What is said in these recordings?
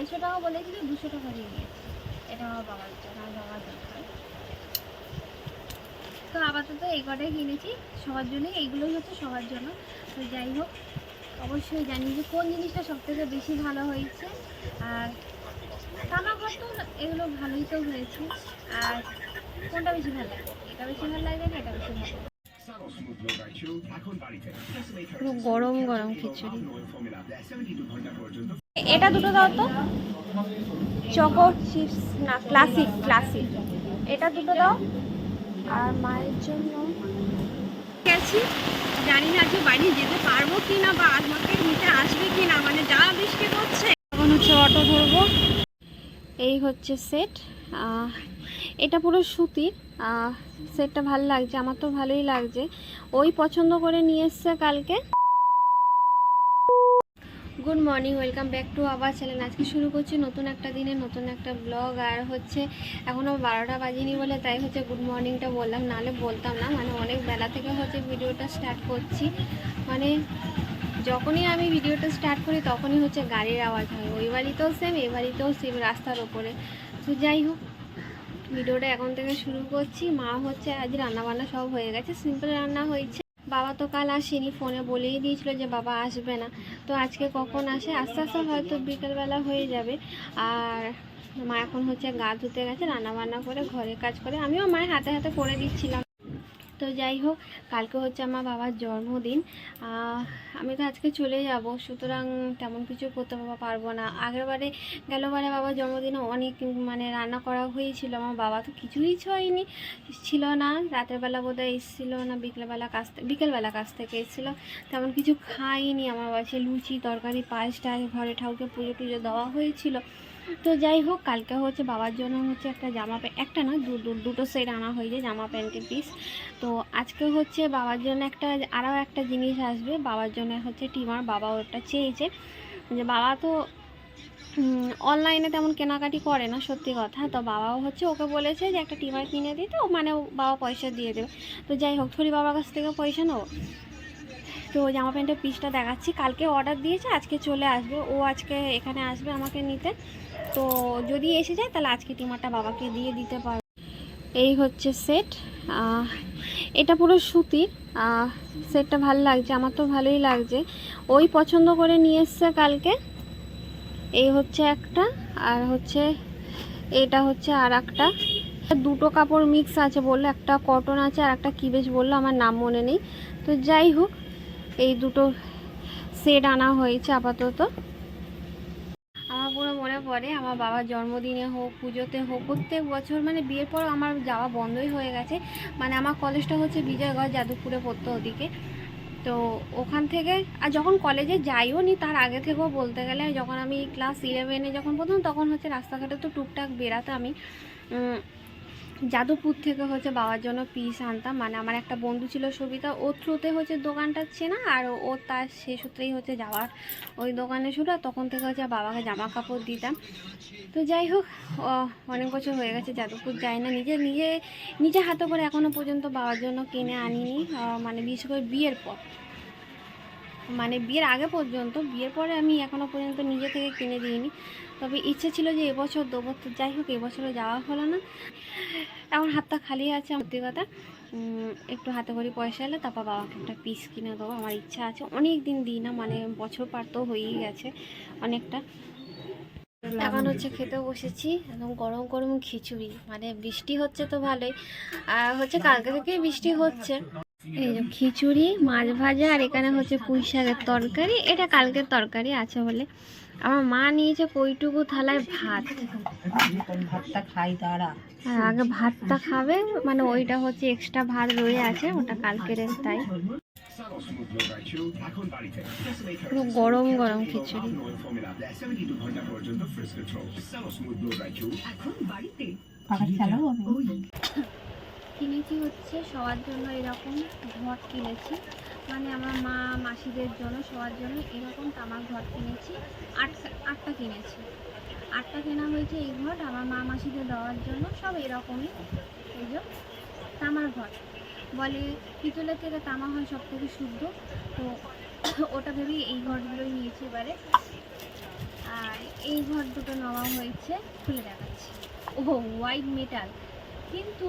আড়াইশো টাকা বলেছিল, দুশো টাকা দিয়ে নিয়েছি। এটা আমার বাবার জন্য, আমার বাবার দরকার তো আপাতত এই কটাই কিনেছি, সবার জন্য এইগুলোই হচ্ছে সবার জন্য। তো যাই হোক, অবশ্যই জানি যে কোন জিনিসটা সব থেকে বেশি ভালো হয়েছে। আর তামা ঘর তো এগুলো ভালোই তো হয়েছে। আর কোনটা বেশি ভালো লাগে? এটা বেশি ভালো লাগে না এটা বেশি ভালো লাগে? পুরো গরম গরম খিচুড়ি। এটা দুটো দাও তো। চকো চিপস না ক্লাসিক ক্লাসিক। এটা দুটো দাও। আর মায়ের জন্য গেছি। জানি না যে বাড়ি যেতে পারব কি না বা আমাকে নিতে আসবে কি না মানে যা বৃষ্টি করছে এখন হচ্ছে অটো ধরবো। এই হচ্ছে সেট এটা পুরো সুতির। সেটটা ভালো লাগছে, আমার তো ভালোই লাগছে। ওই পছন্দ করে নিয়ে এসছে কালকে। Good morning welcome back to আবার চ্যানেল আজকে শুরু করছি নতুন একটা দিনে, নতুন একটা ব্লগ আর হচ্ছে, এখনও বারোটা বাজিনি বলে, তাই হচ্ছে গুড মর্নিংটা বললাম। নাহলে বলতাম না মানে অনেক বেলা থেকে হচ্ছে ভিডিওটা স্টার্ট করছি। মানে যখনই আমি ভিডিওটা স্টার্ট করি, তখনই হচ্ছে গাড়ির আওয়াজ হয়। ওই বাড়িতেও সেম এই বাড়িতেও সেম রাস্তার ওপরে। তো যাই হোক ভিডিওটা এখন থেকে শুরু করছি। মা হচ্ছে আজ রান্নাবান্না সব হয়ে গেছে, সিম্পল রান্না হয়েছে। বাবা তো কাল আসেনি, ফোনে বলেই দিয়েছিল যে বাবা আসবে না। তো আজকে কখন আসে? আস্তে আস্তে হয়তো বিকেলবেলা হয়ে যাবে। আর মা এখন হচ্ছে গা ধুতে গেছে রান্না বান্না করে ঘরে কাজ করে। আমিও মায়ের হাতে হাতে করে দিচ্ছিলাম। তো যাই হোক, কালকে হচ্ছে আমার বাবার জন্মদিন। আমি তো আজকে চলে যাব, সুতরাং তেমন কিছু করতে পা- পারব না। আগের বারে গেলবারে বাবার জন্মদিনে অনেক মানে রান্না করা হয়েছিল, আমার বাবা তো কিছুই হয়নি ছিল না। রাতের বেলা বোধহয় এসেছিল না বিকেলবেলা কাছ থেকে বিকেলবেলা কাছ থেকে এসেছিল। তেমন কিছু খাইনি, আমার বাসে লুচি, তরকারি, পায়েস, টায়েস, ঘরে ঠাউকে পুজো টুজো দেওয়া হয়েছিল। তো যাই হোক, কালকে হচ্ছে বাবার জন্য হচ্ছে একটা জামা প্যান্ট, একটা না দুটো সেট আনা হয়েছে, জামা প্যান্টের পিস তো আজকে হচ্ছে বাবার জন্য একটা, আরও একটা জিনিস আসবে। বাবার জন্য হচ্ছে টিমার বাবা ওটা চেয়েছে। যে বাবা তো অনলাইনে তেমন কেনাকাটি করে না, সত্যি কথা। তো বাবাও হচ্ছে ওকে বলেছে যে একটা টিমার কিনে দিতে মানে বাবা পয়সা দিয়ে দেবে। তো যাই হোক, থরি বাবার কাছ থেকে পয়সা নেব। তো জামা প্যান্টের পিসটা দেখাচ্ছি। কালকে অর্ডার দিয়েছে, আজকে চলে আসবে। ও আজকে এখানে আসবে আমাকে নিতে। তো যদি এসে যায়, তাহলে আজকে টিমারটা বাবাকে দিয়ে দিতে পারবে। এই হচ্ছে সেট এটা পুরো সুতির সেটটা ভালো লাগছে, আমার তো ভালোই লাগছে। ওই পছন্দ করে নিয়ে এসছে কালকে। এই হচ্ছে একটা, আর হচ্ছে এটা হচ্ছে আর একটা দুটো কাপড় মিক্স আছে বলল, একটা কটন আছে আর একটা কি বেশ বলল, আমার নাম মনে নেই। তো যাই হোক, এই দুটো সেট আনা হয়েছে আপাতত। পুরো মনে পড়ে। আমার বাবার জন্মদিনে হোক পুজোতে হোক প্রত্যেক বছর মানে বিয়ের পর আমার যাওয়া বন্ধই হয়ে গেছে। মানে আমার কলেজটা হচ্ছে বিজয়গড় যাদবপুরে পড়তো ওদিকে। তো ওখান থেকে আর যখন কলেজে যাইও নি তার আগে থেকেও বলতে গেলে যখন আমি ক্লাস ইলেভেনে যখন প্রথম তখন হচ্ছে রাস্তাঘাটে তো টুকটাক বেরাতে আমি উম, যাদবপুর থেকে হচ্ছে বাবার জন্য পিস আনতাম। মানে আমার একটা বন্ধু ছিল সবিতা ওর থ্রুতে হচ্ছে দোকানটা চেনা আর ও তার সে সূত্রেই হচ্ছে যাওয়ার ওই দোকানে শুরু তখন থেকে হচ্ছে বাবাকে জামা কাপড় দিতাম। তো যাই হোক অনেক বছর হয়ে গেছে, যাদবপুর যাই না। নিজে নিজে নিজে হাতে করে এখনও পর্যন্ত বাবার জন্য কিনে আনিনি মানে বিশেষ করে বিয়ের পর। মানে বিয়ের আগে পর্যন্ত, বিয়ের পরে আমি এখনও পর্যন্ত নিজে থেকে কিনে দিইনি। তবে ইচ্ছে ছিল যে এবছর দেবো, তো যাই হোক, এবছরও যাওয়া হলো না। এখন হাতটা খালি আছে, সত্যি কথা। একটু হাতে করে পয়সা এলে, তারপর বাবাকে একটা পিস কিনে দেবো, আমার ইচ্ছা আছে। অনেক দিন দিই না মানে বছর পার তো হয়েই গেছে অনেকটা। এখন হচ্ছে খেতে বসেছি, একদম গরম গরম খিচুড়ি। মানে বৃষ্টি হচ্ছে তো ভালোই। আর হচ্ছে কালকে থেকেই বৃষ্টি হচ্ছে। এই যে খিচুড়ি, মাছ ভাজা, আর এখানে হচ্ছে পুঁই শাকের তরকারি। এটা কালকের তরকারি আছে বলে। আমার মা নিয়েছে কইটুকু থালায় ভাত। ভাতটা খাই তারা আর আগে ভাতটা খাবে মানে ওইটা হচ্ছে এক্সট্রা ভাত রয়ে আছে ওটা কালকের তাই। পুরো গরম গরম খিচুড়ি। কিনেছি হচ্ছে সবার জন্য এরকম ঘট কিনেছি। মানে আমার মা, মাসিদের জন্য, সবার জন্য এরকম তামার ঘর কিনেছি। আটটা আটটা কিনেছি। আটটা কেনা হয়েছে এই ঘট আমার মা, মাসিদের দেওয়ার জন্য সব এরকমই এই যে তামার ঘর। বলে পিতলের থেকে তামা হয় সব থেকে শুদ্ধ, তো ওটা ভেবেই এই ঘরগুলোই নিয়েছি এবারে। আর এই ঘর দুটো নেওয়া হয়েছে, খুলে দেখাচ্ছি। ও হোয়াইট মেটাল। কিন্তু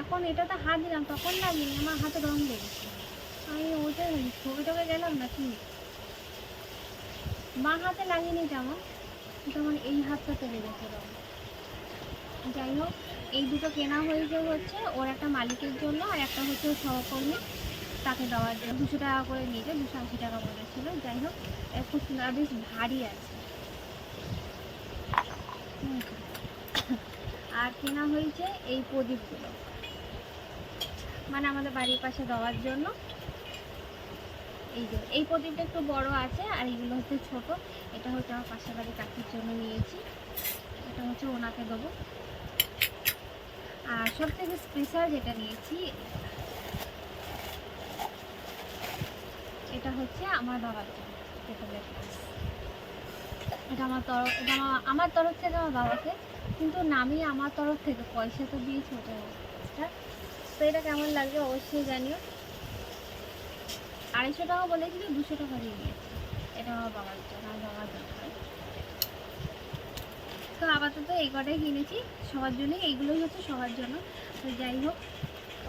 এখন এটাতে হাত দিলাম, তখন লাগিনি, আমার হাতে রং লেগেছে আমি ওটা ছবি টবে গেলাম নাকি? মা হাতে লাগিনি যেমন যেমন এই হাতটাতে লেগেছে রং যাই হোক, এই দুটো কেনা হয়েছে হচ্ছে, ওর একটা মালিকের জন্য আর একটা হচ্ছে সহকর্মী। তাকে দেওয়ার জন্য দুশো টাকা করে নিয়েছে দুশো আশি টাকা বলেছিল যাই হোক খুব সুন্দর বেশ ভারী আছে। আর কেনা হয়েছে এই প্রদীপগুলো। মানে আমাদের বাড়ির পাশে দেওয়ার জন্য। এই যে, এই প্রদীপটা একটু বড় আছে আর এইগুলো হচ্ছে ছোট। এটা হচ্ছে আমার পাশের বাড়ির কাকির জন্য নিয়েছি। এটা হচ্ছে ওনাকে দেবো। আর সব থেকে স্পেশাল যেটা নিয়েছি, এটা হচ্ছে আমার বাবার জন্য এটা আমার তরফ এটা আমার আমার তরফ থেকে আমার বাবাকে, কিন্তু নামি আমার তরফ থেকে পয়সা তো দিয়েছি, ওটা তো এটা কেমন লাগবে অবশ্যই জানিও। আড়াইশো টাকা বলেছিল দুশো টাকা দিয়ে নিয়েছি। এটা আমার বাবার জন্য, আমার বাবার তো আপাতত এই কটাই কিনেছি, সবার জন্য এইগুলোই হচ্ছে সবার জন্য। তো যাই হোক,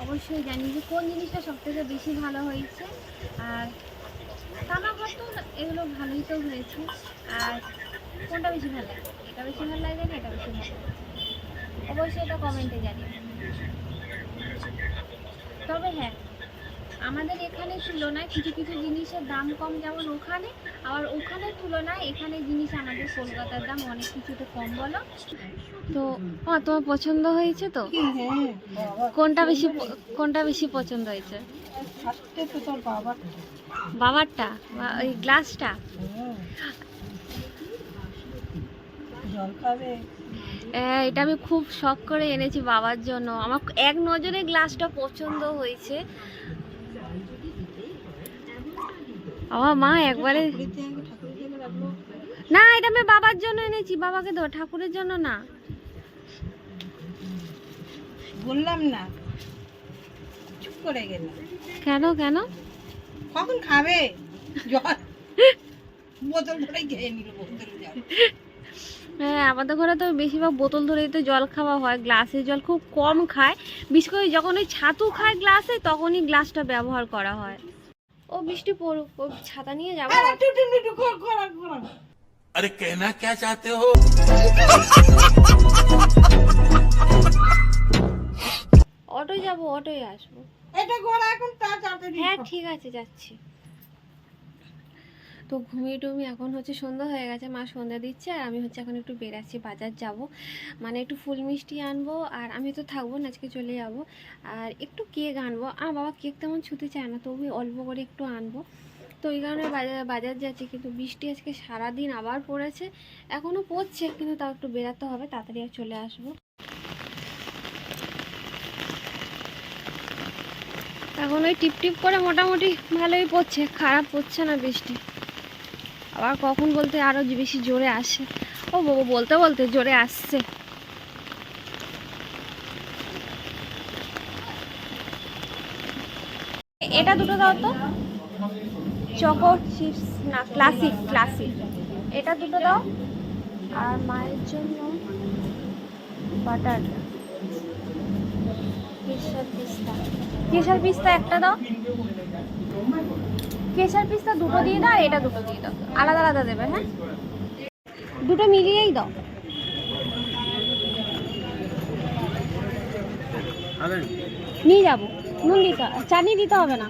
অবশ্যই জানি যে কোন জিনিসটা সব থেকে বেশি ভালো হয়েছে। আর রান্নাঘর তো এগুলো ভালোই তো হয়েছে। আর কোনটা বেশি ভালো লাগে? এটা বেশি ভালো লাগে না এটা বেশি ভালো অবশ্যই এটা কমেন্টে জানি তবে হ্যাঁ আমাদের এখানে তুলনায় কিছু কিছু জিনিসের দাম কম যেমন ওখানে আবার ওখানের তুলনায় এখানে জিনিস আমাদের কলকাতার দাম অনেক কিছুতে কম বলো। তো ও তোমার পছন্দ হয়েছে তো? হ্যাঁ কোনটা বেশি কোনটা বেশি পছন্দ হয়েছে? বাবারটা? ওই গ্লাসটা? হ্যাঁ, এটা আমি খুব শখ করে এনেছি বাবার জন্য। আমার এক নজরে গ্লাসটা পছন্দ হয়েছে। আমার মা একবারে না এটা আমি বাবার জন্য এনেছি বাবাকে দেবো ঠাকুরের জন্য না। বললাম না। চুপ করে গেলাম। কেন কেন? কখন খাবে? জল। বোতল ভরে খেয়ে নিল বোতল জল। হ্যাঁ আমাদের ঘরে তো বেশিরভাগ বোতল ধরেই তো জল খাওয়া হয় গ্লাসের জল খুব কম খায়। বিশেষ করে যখন ওই ছাতু খায় গ্লাসে তখনই গ্লাসটা ব্যবহার করা হয়। ও বৃষ্টি পড়ুক ও ছাতা নিয়ে যাব। আরে কেনা কে চাতে হো? অটো যাব অটোয় আসব। এটা গোড়া এখন তা চাতে হ্যাঁ ঠিক আছে যাচ্ছি। তো ঘুমিয়ে টুমি এখন হচ্ছে সন্ধ্যা হয়ে গেছে, মা সন্ধ্যা দিচ্ছে আর আমি হচ্ছে এখন একটু বেরাচ্ছি বাজার যাব। মানে একটু ফুল মিষ্টি আনব আর আমি তো থাকব না, আজকে চলে যাব। আর একটু কেক আনব। আর বাবা কেক তেমন ছুতে চায় না তবু অল্প করে একটু আনব। তো ওই কারণে বাজার বাজার যাচ্ছি, কিন্তু বৃষ্টি আজকে সারাদিন আবার পড়েছে এখনও পড়ছে, কিন্তু তাও একটু বেরাতে হবে, তাড়াতাড়ি আর চলে আসব। এখন ওই টিপ টিপ করে মোটামুটি ভালোই পড়ছে, খারাপ পড়ছে না বৃষ্টি। আবার কখন বলতে আরও বেশি জোরে আসে। ও বাবা বলতে বলতে জোরে আসছে। এটা দুটো দাও তো। চকো চিপস, না, ক্লাসিক ক্লাসিক। এটা দুটো দাও। আর মায়ের জন্য বাটার। কেশর পিস্তা। কেশর পিস্তা একটা দাও। কেশর পিস্তা দুটো দিয়ে দাও আর এটা দুটো দিয়ে দাও। আলাদা আলাদা দেবে হ্যাঁ? দুটো মিলিয়েই দাও। নিয়ে যাব। নুন দিতে চাটনি দিতে হবে না।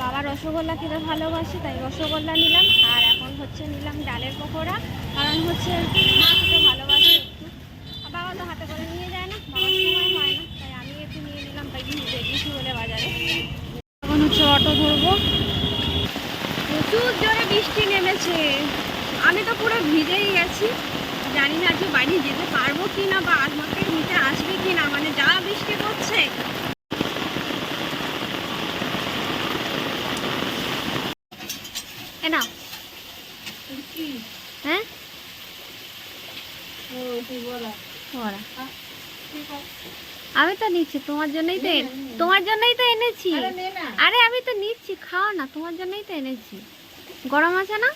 বাবা রসগোল্লা খেতে ভালোবাসে, তাই রসগোল্লা নিলাম। আর এখন হচ্ছে নিলাম ডালের পকোড়া। কারণ হচ্ছে মা খেতে ভালোবাসে একটু আর বাবা তো হাতে করে নিয়ে যায় না বাবার সময় হয় না তাই আমি একটু নিয়ে নিলাম তাই বেরিয়েছি বলে বাজারে এখন হচ্ছে অটো ধরবো প্রচুর জোরে নেমেছে আমি তো পুরো ভিজেই গেছি। জানি না আজকে বাড়ি যেতে পারব কি না বা আমাকে নিতে আসবে কি না মানে যা বৃষ্টি পড়ছে। নাও। হ্যাঁ? আমি তো নিচ্ছি তোমার জন্যই তো তোমার জন্যই তো এনেছি। আরে নে না। আরে আমি তো নিচ্ছি খাও না তোমার জন্যই তো এনেছি। গরম আছে না?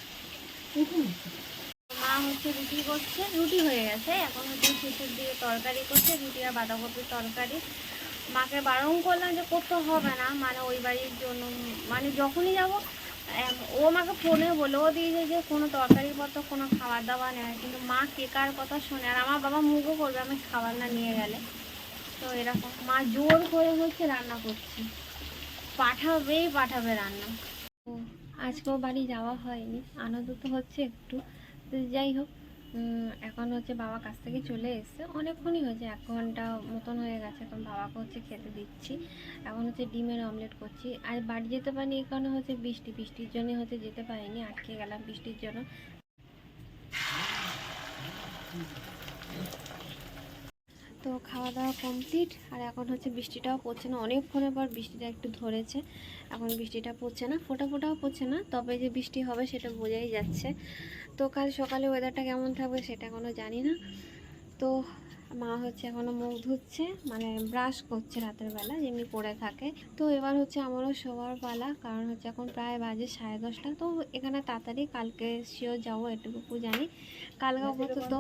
মা হচ্ছে রুটি করছে, রুটি হয়ে গেছে। এখন হচ্ছে শেষের দিকে তরকারি করছে রুটি আর বাঁধাকপির তরকারি। মাকে বারণ করলাম যে করতে হবে না মানে ওই বাড়ির জন্য মানে যখনই যাব ও আমাকে ফোনে বলেও দিয়েছে যে কোনো তরকারি পত্র কোনো খাবার দাবার নেই। কিন্তু মা কে কার কথা শোনে? আর আমার বাবা মুখও করবে, আমি খাবার না নিয়ে গেলে। তো এরকম, মা জোর করে হচ্ছে রান্না করছে। পাঠাবেই পাঠাবে রান্না। আজকেও বাড়ি যাওয়া হয়নি, আনন্দ তো হচ্ছে একটু। যাই হোক এখন হচ্ছে বাবা কাছ থেকে চলে এসছে। অনেকক্ষণই হয়েছে, এক ঘণ্টা মতন হয়ে গেছে, এখন বাবাকে হচ্ছে খেতে দিচ্ছি। এখন হচ্ছে ডিমের অমলেট করছি। আর বাড়ি যেতে পারিনি, এই কারণে হচ্ছে বৃষ্টি। বৃষ্টির জন্য হচ্ছে যেতে পারিনি, আটকে গেলাম বৃষ্টির জন্য। তো খাওয়া দাওয়া কমপ্লিট আর এখন হচ্ছে বৃষ্টিটাও পড়ছে না। অনেকক্ষণের পর বৃষ্টিটা একটু ধরেছে এখন বৃষ্টিটা পড়ছে না। ফোটা ফোটাও পড়ছে না তবে যে বৃষ্টি হবে সেটা বোঝাই যাচ্ছে। তো কাল সকালে ওয়েদারটা কেমন থাকবে সেটা এখনও জানি না। তো মা হচ্ছে এখনও মুখ ধুচ্ছে মানে ব্রাশ করছে রাতের বেলা যেমনি করে থাকে। তো এবার হচ্ছে আমারও শোবার পালা কারণ হচ্ছে এখন প্রায় বাজে সাড়ে দশটা। তো এখানে তাড়াতাড়ি কালকে শিওর যাব এটুকু জানি। কালকে অবশ্য তো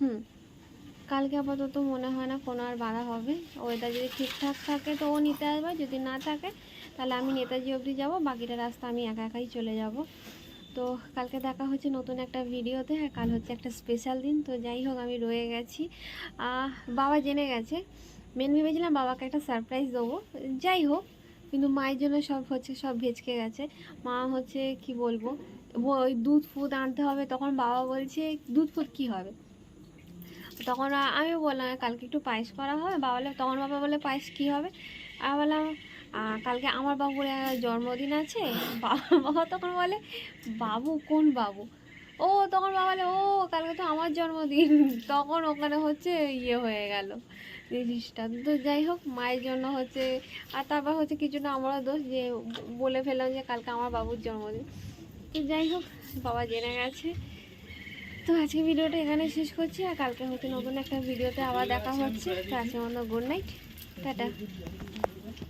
হুম। কালকে আপাতত মনে হয় না কোনো আর বাধা হবে। ওয়েদার যদি ঠিকঠাক থাকে তো ও নিতে আসবে, যদি না থাকে, তাহলে আমি নেতাজি অবধি যাব, বাকিটা রাস্তা আমি একা একাই চলে যাব। তো কালকে দেখা হচ্ছে নতুন একটা ভিডিওতে, আর কাল হচ্ছে একটা স্পেশাল দিন, তো যাই হোক আমি রয়ে গেছি। বাবা জেনে গেছে। মেন ভেবেছিলাম বাবাকে একটা সারপ্রাইজ দেবো। যাই হোক, কিন্তু মায়ের জন্য সব হচ্ছে, সব ভেজকে গেছে। মা হচ্ছে কি বলব ওই দুধ ফুদ আনতে হবে, তখন বাবা বলছে, দুধ ফুদ কী হবে? তখন আমি বললাম, কালকে একটু পায়েস করা হবে? বাবা বলে তখন বাবা বলে পায়েস কী হবে? আর বললাম কালকে আমার বাবুর জন্মদিন আছে। বাবা তখন বলে, বাবু? কোন বাবু? ও তখন বাবা বলে, ও, কালকে তো আমার জন্মদিন। তখন ওখানে হচ্ছে ইয়ে হয়ে গেল। জিনিসটা। তো যাই হোক, মায়ের জন্য হচ্ছে, আর তারপর হচ্ছে কিছুটা আমারও দোষ যে, বলে ফেললাম যে, কালকে আমার বাবুর জন্মদিন। তো যাই হোক, বাবা জেনে গেছে। তো আজকে ভিডিওটা এখানে শেষ করছি, আর কালকে হচ্ছে নতুন একটা ভিডিওতে আবার দেখা হচ্ছে। তো আজকে মতো গুড নাইট টাটা।